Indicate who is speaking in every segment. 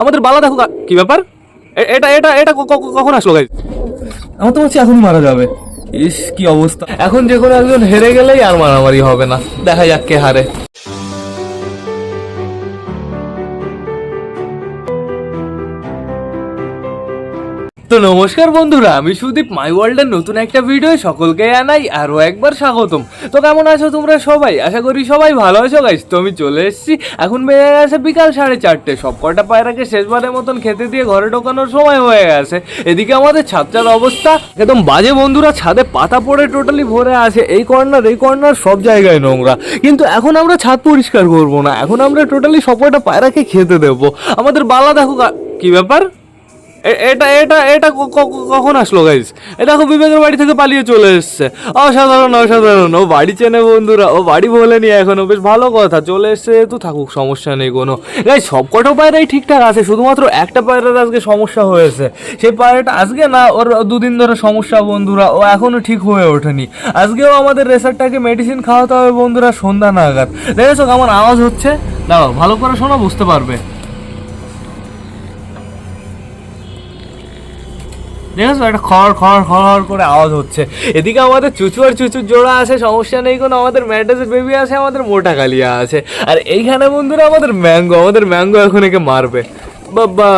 Speaker 1: আমাদের বালা দেখো কা- ব্যাপার? এটা এটা এটা কখন আসলো গাইজ আমার তো বলছি এখনই মারা যাবে। ইস, কি অবস্থা। এখন যে কোনো একজন হেরে গেলেই আর মারামারি হবে না। দেখা যাক কে হারে। তো নমস্কার বন্ধুরা, আমি সুদীপ মাই ওয়ার্ল্ডের নতুন একটা ভিডিও সকলকে আনাই আরও একবার স্বাগতম। তো কেমন আছো তোমরা সবাই? আশা করি সবাই ভালো আছো গাইস তো আমি চলে এসেছি। এখন বেজে গেছে বিকাল সাড়ে চারটে। সব কটা পায়রাকে শেষবারের মতন খেতে দিয়ে ঘরে ঢোকানোর সময় হয়ে গেছে। এদিকে আমাদের ছাদটার অবস্থা একদম বাজে বন্ধুরা। ছাদে পাতা পড়ে টোটালি ভরে আছে। এই কর্নার এই কর্নার সব জায়গায় নোংরা। কিন্তু এখন আমরা ছাদ পরিষ্কার করব না। এখন আমরা টোটালি সব কটা পায়রাকে খেতে দেবো। আমাদের বালা দেখো কা- ব্যাপার? এটা এটা এটা কখন আসলো গাইজ এটা দেখো বিবেকের বাড়ি থেকে পালিয়ে চলে এসছে। অসাধারণ অসাধারণ। ও বাড়ি চেনে, বন্ধুরা। ও বাড়ি বলে বলেনি এখনও বেশ ভালো কথা। চলে এসছে তো থাকুক, সমস্যা নেই কোনো। গাইজ সব কটা পায়রাই ঠিকঠাক আছে, শুধুমাত্র একটা পায়রার আজকে সমস্যা হয়েছে। সেই পায়রাটা আজকে না, ওর দুদিন ধরে সমস্যা, বন্ধুরা। ও এখনও ঠিক হয়ে ওঠেনি। আজকেও আমাদের রেসারটাকে মেডিসিন খাওয়াতে হবে, বন্ধুরা, সন্ধ্যা নাগাদ। দেখেছ কেমন আওয়াজ হচ্ছে? দাঁড়াও, ভালো করে শোনো, বুঝতে পারবে। দেখেছ একটা খড় খড় খড় করে আওয়াজ হচ্ছে। এদিকে আমাদের চুচু আর চুচুর জোড়া আছে, সমস্যা নেই কোনো, আমাদের ম্যাডাসের বেবি আছে, আমাদের মোটা কালিয়া আছে। আর এইখানে বন্ধুরা, আমাদের ম্যাঙ্গো আমাদের ম্যাঙ্গো এখন একে মারবে। বাবা,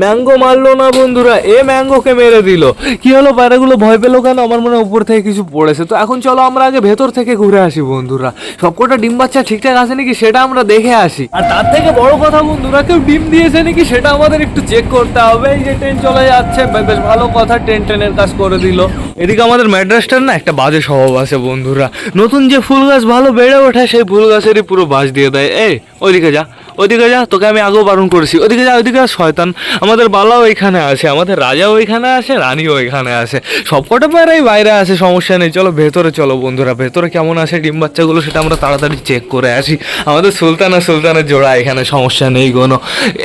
Speaker 1: ম্যাঙ্গো মারলো না বন্ধুরা, এ ম্যাঙ্গোকে মেরে দিল। কি হলো, পায়রাগুলো ভয় পেল কেন? আমার মনে উপর থেকে কিছু পড়েছে। তো এখন চলো আমরা আগে ভেতর থেকে ঘুরে আসি বন্ধুরা। সবকটা ডিম বাচ্চা ঠিকঠাক আছে নাকি সেটা আমরা দেখে আসি। আর তার থেকে বড় কথা বন্ধুরা, কেউ ডিম দিয়েছে নাকি সেটা আমাদের একটু চেক করতে হবে। এই যে ট্রেন চলে যাচ্ছে বেশ ভালো কথা, ট্রেন ট্রেনের কাজ করে দিল। এদিকে আমাদের ম্যাড্রাসটার না একটা বাজে স্বভাব আছে বন্ধুরা। নতুন যে ফুল গাছ ভালো বেড়ে ওঠে, সেই ফুল গাছেরই পুরো বাস দিয়ে দেয়। এই, ওইদিকে যা ওইদিকে যা, তোকে আমি আগেও বারণ করেছি। ওইদিকে যা, ওইদিকে যা, শয়তান। আমাদের বালাও এখানে আছে আমাদের রাজাও এখানে আছে রানীও এখানে আছে। সবকটা পায়রাই বাইরে আছে সমস্যা নেই। চলো ভেতরে চলো বন্ধুরা ভেতরে কেমন আছে ডিম বাচ্চাগুলো সেটা আমরা তাড়াতাড়ি চেক করে আসি। আমাদের সুলতান আর সুলতানের জোড়া এখানে সমস্যা নেই কোনো।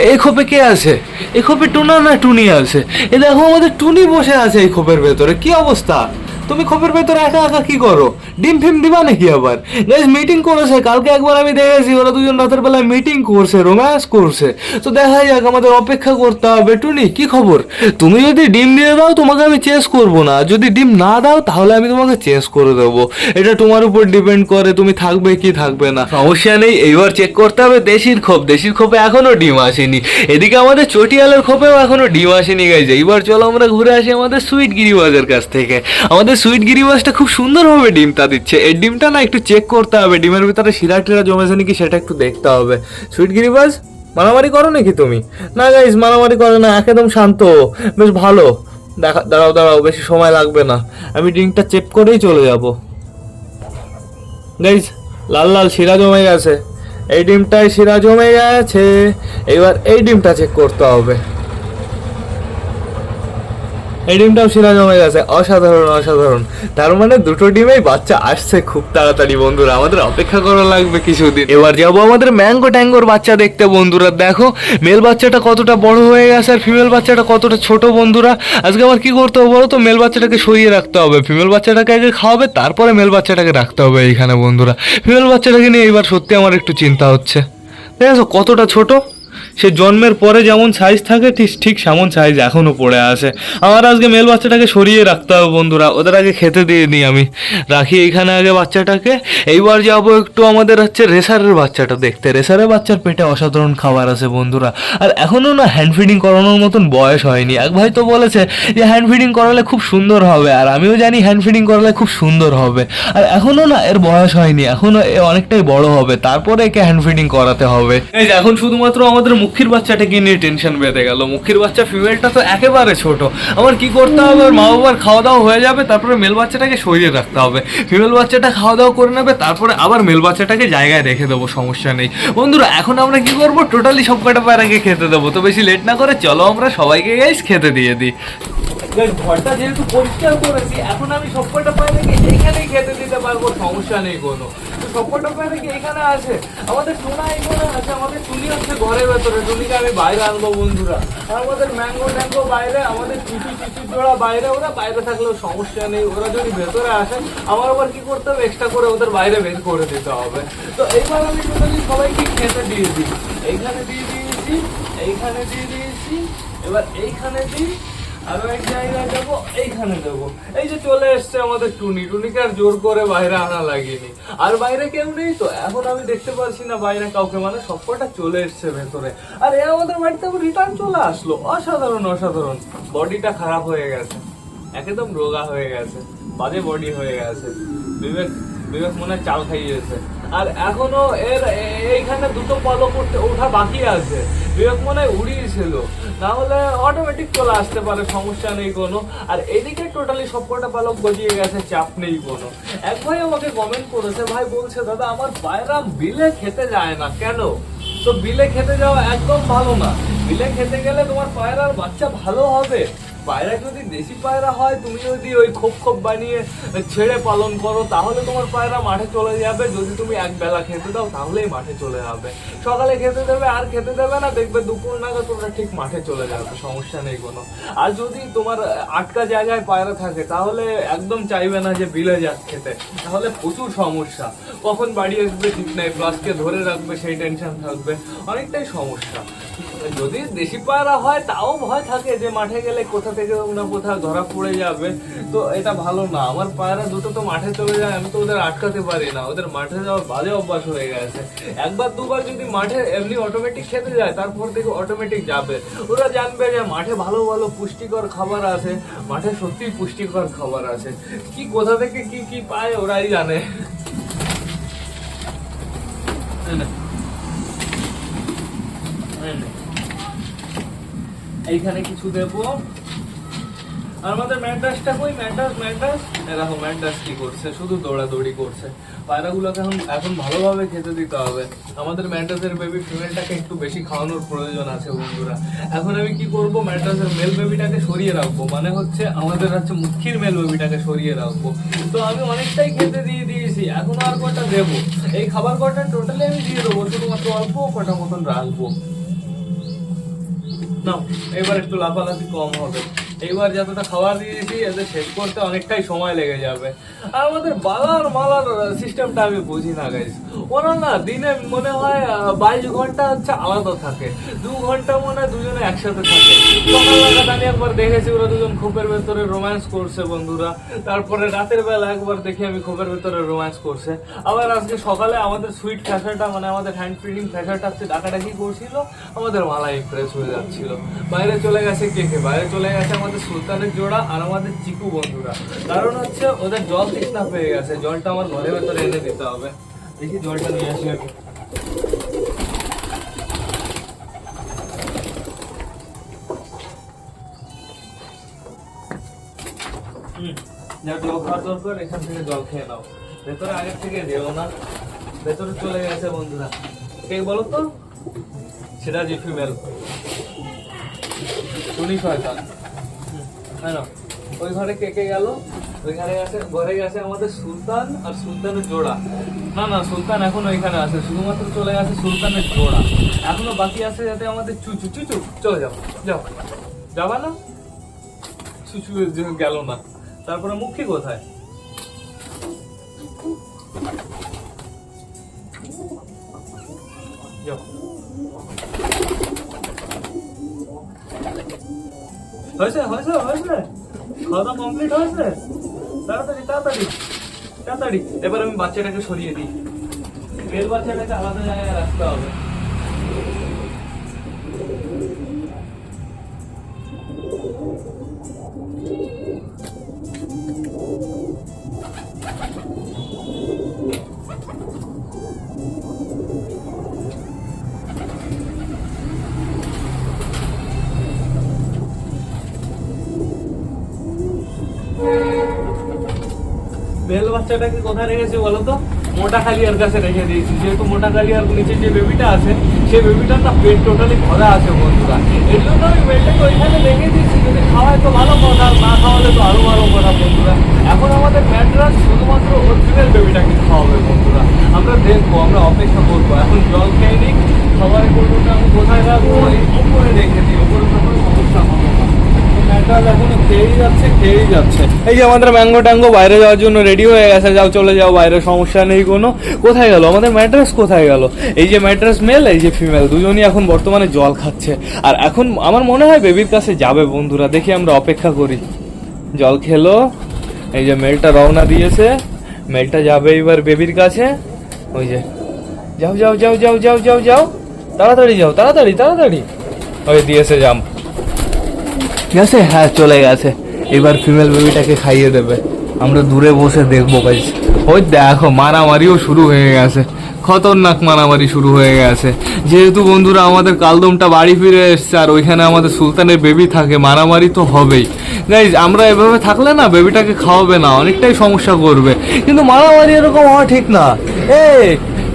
Speaker 1: এই খোপে কে আছে? এই খোপে টুনা না টুনি আছে? এ দেখো আমাদের টুনি বসে আছে এই খোপের ভেতরে কি অবস্থা? তুমি খোপের ভেতরে একা একা কি করো? ডিম ফিম দিবা নাকি আবার? গাইজ মিটিং করেছে, কালকে একবার আমি দেখেছি, ওরা দুজন রাতের বেলায় মিটিং করছে রোম্যান্স করছে। তো দেখা যাক, আমাদের অপেক্ষা করতে হবে। টুনি, কি খবর? তুমি যদি ডিম দিয়ে দাও, তোমাকে আমি চেঞ্জ করব না। যদি ডিম না দাও, তাহলে আমি তোমাকে চেঞ্জ করে দেবো। এটা তোমার উপর ডিপেন্ড করে, তুমি থাকবে কি থাকবে না। সমস্যা নেই, এইবার চেক করতে হবে দেশির খোপ। দেশির খোপে এখনও ডিম আসেনি। এদিকে আমাদের চটিয়ালের খোপেও এখনও ডিম আসেনি গাইজ এইবার চলো আমরা ঘুরে আসি আমাদের সুইট গিরিবাজের কাছ থেকে। আমাদের সুইট গিরিবাজটা খুব সুন্দরভাবে ডিমটা দিচ্ছে। এই ডিমটা না একটু চেক করতে হবে। ডিমের ভিতরে শিরা টিরা জমেছে নাকি সেটা একটু দেখতে হবে। সুইট গিরিবাজ মারামারি করো নাকি তুমি? না গাইজ মারামারি করে না, একদম শান্ত। বেশ ভালো। দেখা, দাঁড়াও দাঁড়াও, বেশি সময় লাগবে না। আমি ডিমটা চেক করেই চলে যাব। গাইজ লাল লাল শিরা জমে গেছে। এই ডিমটায় শিরা জমে গেছে। এবার এই ডিমটা চেক করতে হবে। এই ডিমটাও শিরা জমে গেছে। অসাধারণ অসাধারণ। তার মানে দুটো ডিমেই বাচ্চা আসছে খুব তাড়াতাড়ি, বন্ধুরা। আমাদের অপেক্ষা করা লাগবে কিছুদিন। এবার যাব আমাদের ম্যাঙ্গো ট্যাঙ্গোর বাচ্চা দেখতে, বন্ধুরা। দেখো মেল বাচ্চাটা কতটা বড় হয়ে গেছে আর ফিমেল বাচ্চাটা কতটা ছোট, বন্ধুরা। আজকে আমার কি করতে হবে বলো তো মেল বাচ্চাটাকে সরিয়ে রাখতে হবে। ফিমেল বাচ্চাটাকে আগে খাওয়াবে, তারপরে মেল বাচ্চাটাকে রাখতে হবে এইখানে, বন্ধুরা। ফিমেল বাচ্চাটাকে নিয়ে এবার সত্যি আমার একটু চিন্তা হচ্ছে। দেখেছ কতটা ছোট? সে জন্মের পরে যেমন সাইজ থাকে, ঠিক ঠিক সেমন সাইজ এখনও পড়ে আছে। আমার আজকে মেল বাচ্চাটাকে সরিয়ে রাখতে হবে বন্ধুরা, ওদের আগে খেতে দিয়ে দিই আমি। রাখি এইখানে আগে বাচ্চাটাকে, এইবার যাব একটু আমাদের হচ্ছে রেসারের বাচ্চাটা দেখতে। রেসারের বাচ্চার পেটে অসাধারণ খাবার আছে বন্ধুরা। আর এখনও না হ্যান্ড ফিডিং করানোর মতন বয়স হয়নি। এক ভাই তো বলেছে যে হ্যান্ড ফিডিং করালে খুব সুন্দর হবে, আর আমিও জানি হ্যান্ড ফিডিং করালে খুব সুন্দর হবে। আর এখনও না এর বয়স হয়নি এখনও এ অনেকটাই বড় হবে, তারপরে একে হ্যান্ড ফিডিং করাতে হবে। এখন শুধুমাত্র আমাদের মুখির বাচ্চাটাকে নিয়ে টেনশন বেঁধে গেল? মুখির বাচ্চা ফিমেলটা তো একেবারে ছোট। আমার কি করতে হবে? ওর মা বাবার খাওয়া দাওয়া হয়ে যাবে, তারপরে মেল বাচ্চাটাকে সরিয়ে রাখতে হবে। ফিমেল বাচ্চাটা খাওয়া দাওয়া করে নেবে, তারপরে আবার মেল বাচ্চাটাকে জায়গায় রেখে দেবো, সমস্যা নেই। বন্ধুরা, এখন আমরা কি করব? টোটালি সব কটা পায়রাকে খেতে দেবো? তো বেশি লেট না করে চলো আমরা সবাইকে গাইস খেতে দিয়ে দিই। ঘরটা যেহেতু পরিষ্কার করেছি, এখন আমি সবকটা পায়রাকে এইখানেই খেতে দিতে পারব, সমস্যা নেই কোনো। পায়রাকে এখানে আছে আমাদের টুনা এখানে আছে, আমাদের টুনি হচ্ছে ঘরের ভেতরে। টুনিকে আমি বাইরে আনব, বন্ধুরা। আর আমাদের ম্যাঙ্গো ট্যাঙ্গো বাইরে, আমাদের চিচি চিচির জোড়া বাইরে, ওরা বাইরে থাকলেও সমস্যা নেই। ওরা যদি ভেতরে আসে, আমার আবার কি করতে হবে? এক্সট্রা করে ওদের বাইরে বের করে দিতে হবে। তো এইবার আমি টোটালি সবাইকে খেতে দিয়ে দিই। এইখানে দিয়ে দিয়েছি, এইখানে দিয়ে দিয়েছি, এবার এইখানে দিই। আরও এক জায়গায় যাব, এইখানে দেবো এই যে চলে এসছে আমাদের টুনি। টুনিকে আর জোর করে বাইরে আনা লাগেনি। আর বাইরে কেউ নেই তো। এখন আমি দেখতে পাচ্ছি না বাইরে কাউকে। মানে সবকটা চলে এসছে ভেতরে। আর এ আমাদের বাড়িতে রিটার্ন চলে আসলো। অসাধারণ অসাধারণ। বডিটা খারাপ হয়ে গেছে। একদম রোগা হয়ে গেছে। বাজে বডি হয়ে গেছে। বিবেক বিবেক মনে চাল খাইয়েছে। আর এখনও এর এইখানে দুটো পালক উঠতে ওঠা বাকি আছে। বিবেক মনে হয় উড়িয়েছিল না হলে অটোমেটিক চলে আসতে পারে, সমস্যা নেই কোনো। আর এদিকে টোটালি সবকটা পালক গজিয়ে গেছে, চাপ নেই কোনো। এক ভাই আমাকে কমেন্ট করেছে, ভাই, বলছে, দাদা, আমার পায়রা বিলে খেতে যায় না, কেন? তো বিলে খেতে যাওয়া একদম ভালো না। বিলে খেতে গেলে তোমার পায়রার বাচ্চা ভালো হবে। পায়রা যদি দেশি পায়রা হয়, তুমি যদি ওই খোপ খোপ বানিয়ে ছেড়ে পালন করো, তাহলে তোমার পায়রা মাঠে চলে যাবে। যদি তুমি এক বেলা খেতে দাও, তাহলেই মাঠে চলে যাবে। সকালে খেতে দেবে, আর খেতে দেবে না, দেখবে দুপুর নাগাদ তোমরা ঠিক মাঠে চলে যাবে, সমস্যা নেই কোনো। আর যদি তোমার আটকা জায়গায় পায়রা থাকে, তাহলে একদম চাইবে না যে বিলে যাক খেতে। তাহলে প্রচুর সমস্যা। কখন বাড়ি আসবে ঠিক নাই প্লাসকে ধরে রাখবে, সেই টেনশন থাকবে। অনেকটাই সমস্যা। যদি দেশি পায়রা হয়, তাও ভয় থাকে যে মাঠে গেলে কোথা থেকে না কোথাও ধরা পড়ে যাবে। তো এটা ভালো না। আমার পায়রা দুটো তো মাঠে চলে যায়, আমি তো ওদের আটকাতে পারি না। ওদের মাঠে যাওয়ার বাজে অভ্যাস হয়ে গেছে। একবার, দুবার যদি মাঠে এমনি অটোমেটিক খেতে যায়, তারপর থেকে অটোমেটিক যাবে। ওরা জানবে যে মাঠে ভালো ভালো পুষ্টিকর খাবার আছে। মাঠে সত্যিই পুষ্টিকর খাবার আছে। কি কোথা থেকে কি কি পায়, ওরাই জানে। নে। এইখানে কিছু দেবো। আর আমাদের ম্যান্টাসটা কই? ম্যান্টাস ম্যান্টাস দেখো ম্যান্টাস কি করছে? শুধু দৌড়াদৌড়ি করছে। পায়রাগুলোকে এখন এখন ভালোভাবে খেতে দিতে হবে। আমাদের ম্যান্টাসের বেবি ফিমেলটাকে একটু বেশি খাওয়ানোর প্রয়োজন আছে, বন্ধুরা। এখন আমি কি করব? ম্যান্টাসের মেল বেবিটাকে সরিয়ে রাখব। মানে হচ্ছে আমাদের হচ্ছে মুখির মেল বেবিটাকে সরিয়ে রাখব। তো আমি অনেকটাই খেতে দিয়ে দিয়েছি। এখন আর কটা দেবো? এই খাবার কটা টোটালি আমি দিয়ে দেবো। শুধুমাত্র অল্প কটা মতন রাখব। নাও এবার একটু লাফালাফি কম হবে। এইবার যতটা খাবার দিয়েছি এদের শেষ করতে অনেকটাই সময় লেগে যাবে। আর আমাদের বালার মালার সিস্টেমটা আমি বুঝি না গাইস ওরা না দিনে মনে হয় বাইশ ঘণ্টা হচ্ছে আলাদা থাকে। দু ঘণ্টা মনে হয় দুজনে একসাথে থাকে। সকাল নাগাদ আমি একবার দেখেছি, ওরা দুজন খোপের ভেতরে রোম্যান্স করছে, বন্ধুরা। তারপরে রাতের বেলা একবার দেখি আমি খোপের ভেতরে রোম্যান্স করছে। আবার আজকে সকালে আমাদের সুইট ফ্যাশনটা মানে আমাদের হ্যান্ড প্রিন্টিং ফ্যাশনটা হচ্ছে ডাকাডাকি করছিল, আমাদের মালা ইমপ্রেস হয়ে যাচ্ছিল। বাইরে চলে গেছে কে কে? বাইরে চলে গেছে আমাদের সুলতানের জোড়া আর আমাদের চিকু বন্ধুরা। কারণ হচ্ছে ওদের জল তৃষ্ণা পেয়ে গেছে, জলটা আমার ঘরের ভেতরে এনে দিতে হবে। দেখি জলটা নিয়ে আসি আমি জল এখান থেকে জল খেয়ে নাও। ভেতরে আগের থেকে যেও না। ভেতরে চলে গেছে বন্ধুরা। কে বলো তো? সেটা যে ফিমেল টুনি শয়তান। হ্যাঁ। ওই ঘরে কে কে গেল? ওই ঘরে গেছে ঘরে গেছে আমাদের সুলতান আর সুলতানের জোড়া। না না, সুলতান এখন ওইখানে আছে, শুধুমাত্র চলে গেছে সুলতানের জোড়া। এখনও বাকি আছে যাতে আমাদের চুচু চুচু চলে যাও যাও। যাবা না? চুচু গেল না। তারপরে মুখী কোথায়? হয়েছে হয়েছে হয়েছে। খাওয়া কমপ্লিট হয়েছে। তাড়াতাড়ি তাড়াতাড়ি তাড়াতাড়ি। এবার আমি বাচ্চাটাকে সরিয়ে দিই। মেল বাচ্চাটাকে আলাদা জায়গায় রাখতে হবে। বেল বাচ্চাটাকে কোথায় রেখেছি বলো তো? মোটা কালিয়ার কাছে রেখে দিয়েছি। যেহেতু মোটা কালিয়ার নিচে যে বেবিটা আছে, সেই বেবিটার না পেট টোটালি ভরা আছে বন্ধুরা। এর জন্য আমি বেলটাকে ওইখানে রেখে দিয়েছি। যদি খাওয়ায় তো ভালো কথা না খাওয়ালে তো আরও ভালো কথা বন্ধুরা। এখন আমাদের ম্যাড্রাস শুধুমাত্র অরিজিনাল বেবিটাকে খাওয়াবে বন্ধুরা। আমরা দেখব, আমরা অপেক্ষা করব। এখন জল খেয়ে নিই খাবারের কোটোটা আমি কোথায় রাখব? এই উপরে রেখে দিই। উপরে তো কোনো সমস্যা এই যে আমাদের ম্যাঙ্গো ট্যাঙ্গো বাইরে যাওয়ার জন্য রেডি হয়ে গেছে, যাও চলে যাও, বাইরে সমস্যা নেই কোনো। কোথায় গেল? আমাদের ম্যাট্রেস কোথায় গেল? এই যে ম্যাট্রেস মেল এই যে ফিমেল দুজনই এখন বর্তমানে জল খাচ্ছে। আর এখন আমার মনে হয় বেবির কাছে যাবে বন্ধুরা, দেখি আমরা অপেক্ষা করি। জল খেলো। এই যে মেলটা রওনা দিয়েছে। মেলটা যাবে এবার বেবির কাছে। ওই যে, যাও যাও যাও যাও যাও যাও যাও। তাড়াতাড়ি যাও, তাড়াতাড়ি তাড়াতাড়ি। ওই দিয়েছে জাম আছে হ্যাঁ চলে গেছে। এবার ফিমেল বেবিটাকে খাইয়ে দেবে। আমরা দূরে বসে দেখব গাইজ ওই দেখো, মারামারিও শুরু হয়ে গেছে। খতরনাক মারামারি শুরু হয়ে গেছে। যেহেতু বন্ধুরা, আমাদের কালদমটা বাড়ি ফিরে এসছে, আর ওইখানে আমাদের সুলতানের বেবি থাকে, মারামারি তো হবেই। গাইজ আমরা এভাবে থাকলে না বেবিটাকে খাওয়াবে না, অনেকটাই সমস্যা করবে। কিন্তু মারামারি এরকম হওয়া ঠিক না। এই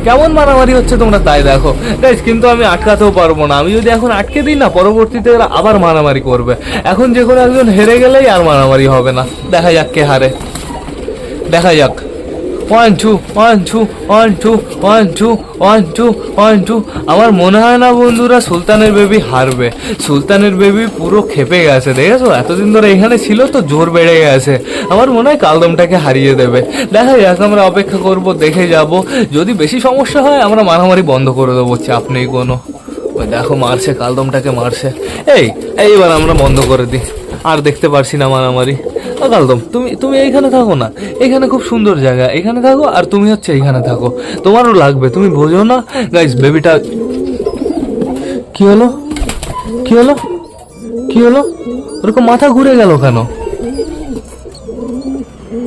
Speaker 1: কেমন মারামারি হচ্ছে তোমরা তাই দেখো। গাইজ কিন্তু আমি আটকাতেও পারব না। আমি যদি এখন আটকে দিই না, পরবর্তীতে ওরা আবার মারামারি করবে। এখন যে কোনো একজন হেরে গেলেই আর মারামারি হবে না। দেখা যাক কে হারে। দেখা যাক। One two one two one two one two one two one two আমার মনে হয় না বন্ধুরা সুলতানের বেবি হারবে। সুলতানের বেবি পুরো খেপে গেছে, দেখেছ? এতদিন ধরে এখানে ছিল তো জোর বেড়ে গেছে। আমার মনে হয় কালদমটাকে হারিয়ে দেবে। দেখা যাক, আমরা অপেক্ষা করব, দেখে যাব। যদি বেশি সমস্যা হয়, আমরা মারামারি বন্ধ করে দেবো, চাপ নেই কোনো। দেখো, মারছে, কালদমটাকে মারছে। এই, এইবার আমরা বন্ধ করে দিই। আর দেখতে পারছি না মারামারি। কালদম, তুমি তুমি এইখানে থাকো না। এখানে খুব সুন্দর জায়গা। এখানে থাকো আর তুমি হচ্ছে এইখানে থাকো। তোমারও লাগবে, তুমি বোঝো না। গাইস বেবিটা কি হলো? কি হলো? কি হলো? ওরকম মাথা ঘুরে গেল কেন?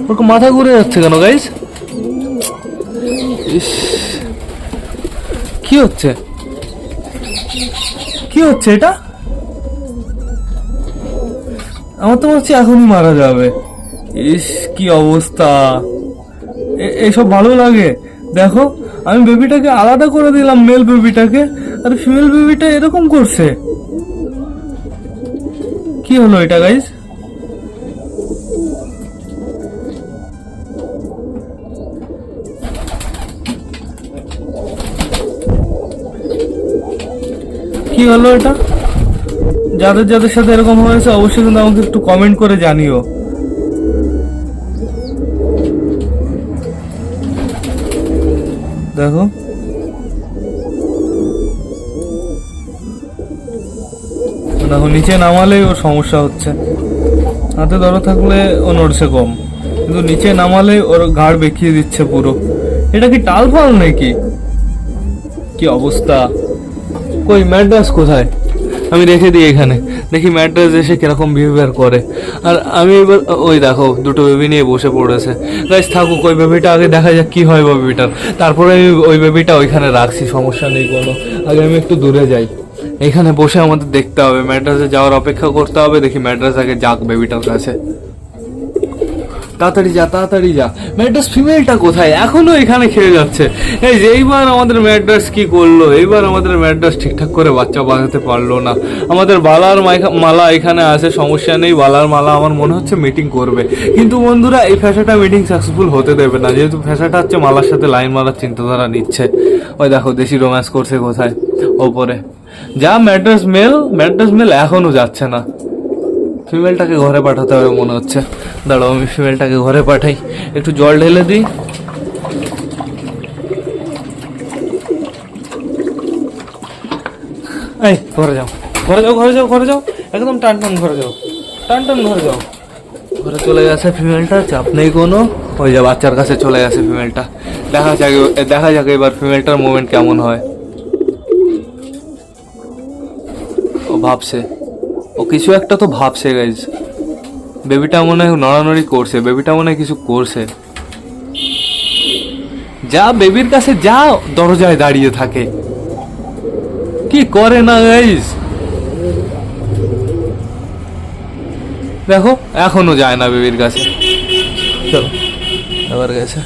Speaker 1: ওরকম মাথা ঘুরে যাচ্ছে কেন গাইস ইস। কি হচ্ছে? কি হচ্ছে এটা? আমার তো হচ্ছে এখনই মারা যাবে। ইস, কি অবস্থা। এসব ভালো লাগে। দেখো, আমি বেবিটাকে আলাদা করে দিলাম মেল বেবিটাকে। আর ফিমেল বেবিটা এরকম করছে। কি হলো এটা গাইস কি হলো এটা? যাদের যাদের সাথে এরকম হয়েছে, অবশ্যই কিন্তু আমাকে একটু কমেন্ট করে জানিও। দেখো। দেখো, নিচে নামালেই ওর সমস্যা হচ্ছে। হাতে ধরো থাকলে ও নড়ছে কম। কিন্তু নিচে নামালেই ওর ঘাড় বেঁকিয়ে দিচ্ছে পুরো। এটা কি টাল ফাল নাকি? কি অবস্থা? কই, ম্যাড্রাস কোথায়? আমি রেখে দিই এখানে। দেখি ম্যাড্রাস এসে কীরকম বিহেভিয়ার করে। আর আমি এবার, ওই দেখো, দুটো বেবি নিয়ে বসে পড়েছে। গাইস থাকুক, ওই বেবিটা আগে দেখা যাক কী হয় বেবিটার তারপরে আমি ওই বেবিটা ওইখানে রাখছি, সমস্যা নেই কোনো। আগে আমি একটু দূরে যাই। এখানে বসে আমাদের দেখতে হবে। ম্যাড্রাসে যাওয়ার অপেক্ষা করতে হবে। দেখি ম্যাড্রাস আগে যাক বেবিটার কাছে। তাড়াতাড়ি যা তাড়াতাড়ি যা। ম্যাড্রাস ফিমেলটা কোথায়? এখনও এখানে খেয়ে যাচ্ছে। এই যে এইবার আমাদের ম্যাড্রাস কি করল? এইবার আমাদের ম্যাড্রাস ঠিকঠাক করে বাচ্চা বাঁচাতে পারল না। আমাদের বালার মালা এখানে আছে, সমস্যা নেই। বালার মালা আমার মনে হচ্ছে মিটিং করবে। কিন্তু বন্ধুরা, এই ফ্যাশাটা মিটিং সাকসেসফুল হতে দেবে না। যেহেতু ফ্যাশাটা হচ্ছে মালার সাথে লাইন মারার চিন্তাধারা নিচ্ছে। ওই দেখো, দেশি রোম্যান্স করছে কোথায়? ওপরে। যা ম্যাড্রাস মেল ম্যাড্রাস মেল এখনও যাচ্ছে না। ফিমেলটাকে ঘরে পাঠাতে হবে মনে হচ্ছে। দাঁড়াও, আমি ফিমেলটাকে ঘরে পাঠাই। একটু জল ঢেলে দিই। এই, ঘরে যাও। ঘরে যাও ঘরে যাও ঘরে যাও। একদম টান টান ঘরে যাও। টান টান ঘরে যাও। ঘরে চলে গেছে ফিমেলটা, চাপ নেই কোনো। ওই যে বাচ্চার কাছে চলে গেছে ফিমেলটা। দেখা যাক দেখা যাক এবার ফিমেলটার মুভমেন্ট কেমন হয়। ও ভাবছে। ও কিছু একটা তো ভাবছে গাইজ বেবিটা মনে হয় নড়ানড়ি করছে বেবিটা মনে হয় কিছু করছে। যা বেবির কাছে যা দরজায় দাঁড়িয়ে থাকে। কি করে না গাইজ দেখো, এখনও যায় না বেবির কাছে। চলো এবার গেছে।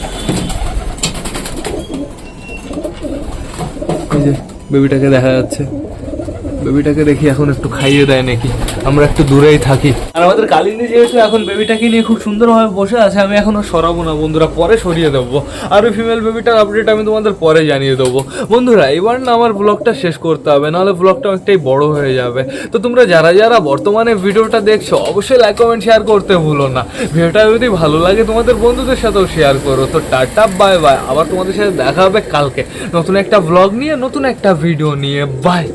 Speaker 1: বেবিটাকে দেখা যাচ্ছে। বেবিটাকে দেখি এখন একটু খাইয়ে দেয় নাকি? আমরা একটু দূরেই থাকি। আর আমাদের কালিন্দি যেহেতু এখন বেবিটাকে নিয়ে খুব সুন্দরভাবে বসে আছে, আমি এখনও সরাবো না বন্ধুরা, পরে সরিয়ে দেবো। আর ওই ফিমেল বেবিটার আপডেট আমি তোমাদের পরে জানিয়ে দেবো। বন্ধুরা, এবার না আমার ব্লগটা শেষ করতে হবে, নাহলে ব্লগটা অনেকটাই বড় হয়ে যাবে। তো তোমরা যারা যারা বর্তমানে ভিডিওটা দেখছ, অবশ্যই লাইক কমেন্ট শেয়ার করতে ভুলো না। ভিডিওটা যদি ভালো লাগে তোমাদের বন্ধুদের সাথেও শেয়ার করো। তো টাটা বাই বাই আবার তোমাদের সাথে দেখা হবে কালকে। নতুন একটা ব্লগ নিয়ে, নতুন একটা ভিডিও নিয়ে। বাই